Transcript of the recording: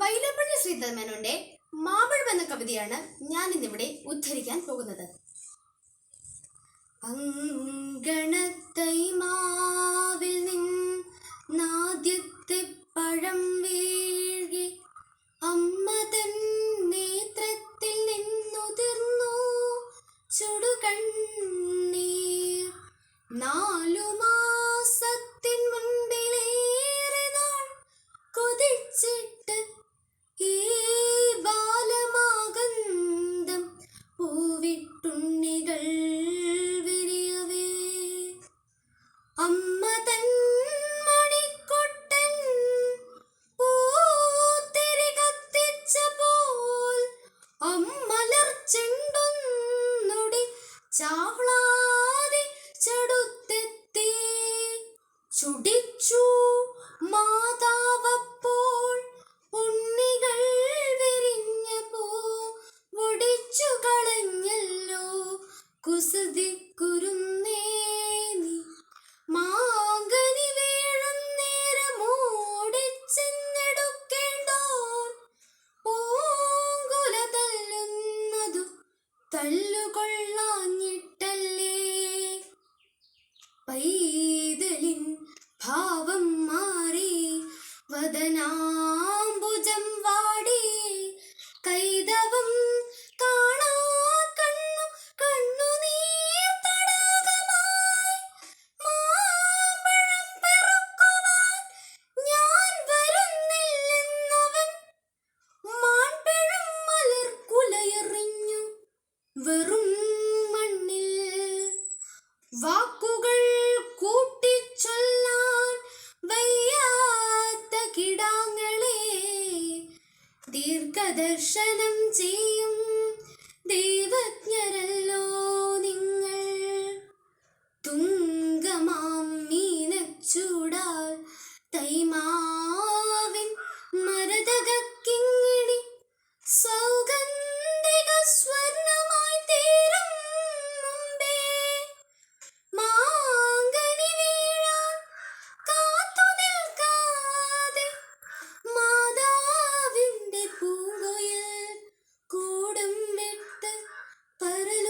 വൈലപ്പള്ളി ശ്രീധരമേനോന്റെ മാമ്പഴം എന്ന കവിതയാണ് ഞാൻ ഇന്നിവിടെ ഉദ്ധരിക്കാൻ പോകുന്നത്. അങ്കണത്തൈമാവിൽ പൂവിട്ടുണ്ണികൾ വിരിയവേ. അമ്മ തൻ മണിക്കൊട്ടൻ പൂത്തിരി കത്തിച്ച പോൽ അമ്മലർ ചെണ്ടൊന്നുടി ചാവളാതെ ചടുത്തെത്തി. ചുടിച്ചു മാതാവപ്പോൾ പൈതലിൻ ഭാവം മാറി വദനാംബുജം വെറും മണ്ണിൽ വാക്കുകൾ കൂട്ടിച്ചൊല്ലാൻ വയ്യാത്ത കിടാങ്ങളെ ദീർഘദർശനം ചെയ്യും ദൈവജ്ഞരല്ലോ നിങ്ങൾ. തുങ്കമാം മീനച്ചൂടാൽ തൈമാവിൻ മരതകക്കിങ് പരലോ